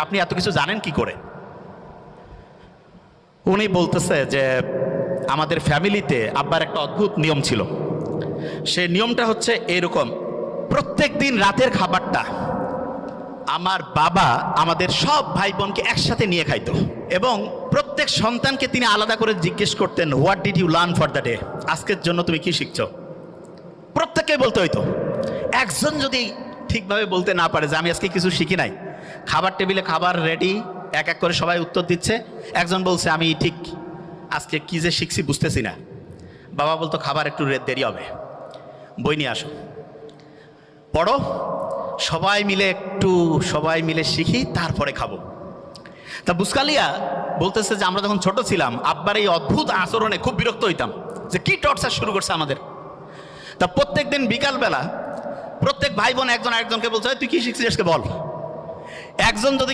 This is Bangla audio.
আপনি এত কিছু জানেন কি করে? উনি বলতেছে যে, আমাদের ফ্যামিলিতে আব্বার একটা অদ্ভুত নিয়ম ছিল। সে নিয়মটা হচ্ছে এরকম, প্রত্যেক দিন রাতের খাবারটা আমার বাবা আমাদের সব ভাই বোনকে একসাথে নিয়ে খাইতো এবং প্রত্যেক সন্তানকে তিনি আলাদা করে জিজ্ঞেস করতেন what did you learn for the day আজকের জন্য তুমি কি শিখছ? প্রত্যেককে বলতে হইতো। একজন যদি ঠিকভাবে বলতে না পারে যে, আমি আজকে কিছু শিখি নাই। খাবার টেবিলে খাবার রেডি এক এক করে সবাই উত্তর দিচ্ছে। একজন বলছে, আমি ঠিক আজকে কি যে শিখছি বুঝতেছি না। বাবা বলতো, খাবার একটু দেরি হবে। বই নিয়ে আসো। পড়ো। সবাই মিলে একটু, সবাই মিলে শিখি, তারপরে খাব। তা বুসকালিয়া বলতেছে যে, আমরা যখন ছোট ছিলাম, আব্বার এই অদ্ভুত আচরণে খুব বিরক্ত হইতাম যে, কি টর্চার শুরু করছে আমাদের। তা প্রত্যেক দিন বিকালবেলা প্রত্যেক ভাই বোন একজন আরেকজনকে বলছে তুই কি শিখছিস আজকে বল। একজন যদি